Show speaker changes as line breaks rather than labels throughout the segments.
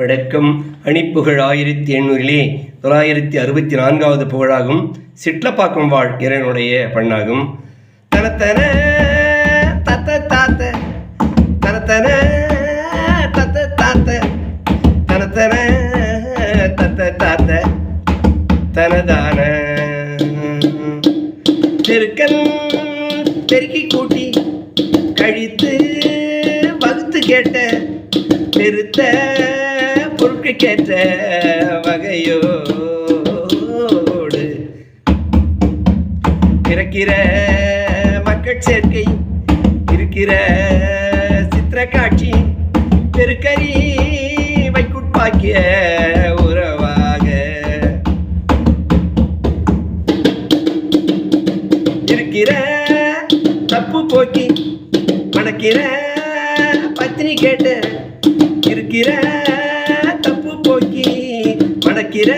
வடக்கம் அணிப்புகழ் ஆயிரத்தி எண்ணூறிலே தொள்ளாயிரத்தி அறுபத்தி நான்காவது புகழாகும். சிட்லப்பாக்கம் வாழ் இறைவனுடைய பண்ணாகும். தனத்தன தத்த தாத்த தனத்தன தத்த தாத்த தனத்தன தத்த தாத்த தனதான. பெருக்கன் பெருக்கி கூட்டி கழித்து வகுத்து கேட்ட பெருத்த பொருட்கள் கேட்ட வகையோடு பிறக்கிற மக்கள் சேர்க்கை இருக்கிற சித்திர காட்சி பெருக்கறி வைக்குட்பாக்கிய உறவாக இருக்கிற தப்பு போக்கி மணக்கிற பத்தினி கேட்டு இருக்கிற மணக்கிற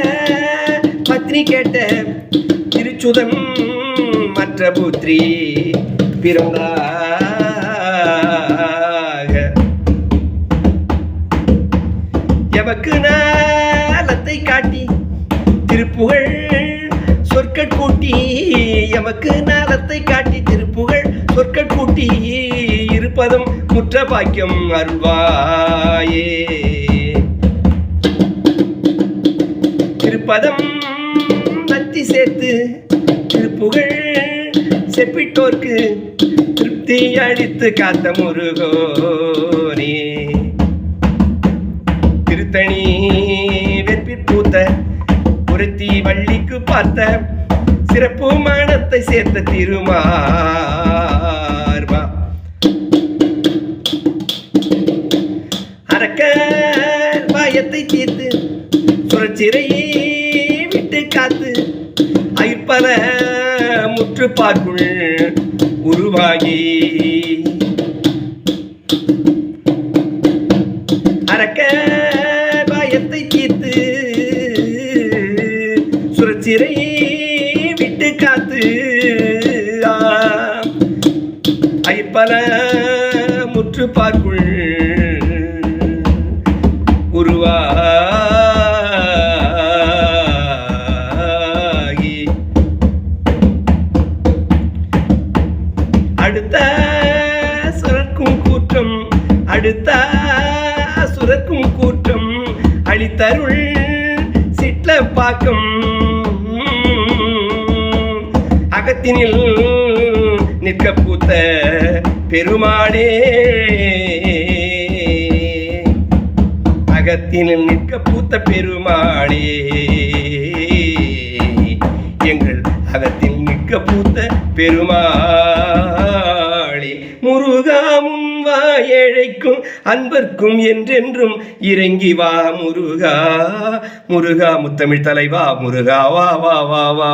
பத்னி கேட்ட திருச்சுதம் மற்ற புத்திரி பிறந்தாக. எமக்கு நாளத்தை காட்டி திருப்புகழ் சொற்கள் கூட்டி எமக்கு நலத்தை காட்டி திருப்புகழ் சொற்கள் கூட்டி இருப்பதும் முற்ற பாக்கியம் அருள்வாயே. பதம் பத்தி சேர்த்து திருப்புகழ் செப்பிட்டோர்க்கு திருப்தி அளித்து காத்த முருகோனே. திருத்தணி வெற்றி பூத்த ஒருத்தி வள்ளிக்கு பார்த்த சிறப்பு மானத்தை சேர்த்த திருமார்மா. அரக்க பாயத்தை தீர்த்து சுரச்சிறையே காத்து ஐப்பல முற்று பார்க்குள் உருவாகி. அரக்க பயத்தை தீர்த்து சுரச்சிறை விட்டு காத்து. ஐப்பல முற்று பார்க்குள் அடுத்த சுரக்கும் கூற்றம் அடுத்த சுரக்கும் கூற்றம் அளித்தருள் சிட்ல பாக்கம். அகத்தினில் நிற்க பூத்த பெருமாளே. அகத்தினில் நிற்க பூத்த பெருமாளே. எங்கள் அகத்தில் நிற்க பூத்த பெருமாள் முருகா முன்வா ஏழைக்கும் அன்பர்க்கும் என்றென்றும் இறங்கி வா முருகா. முருகா முத்தமிழ் தலைவா முருகா வா வா வா வா.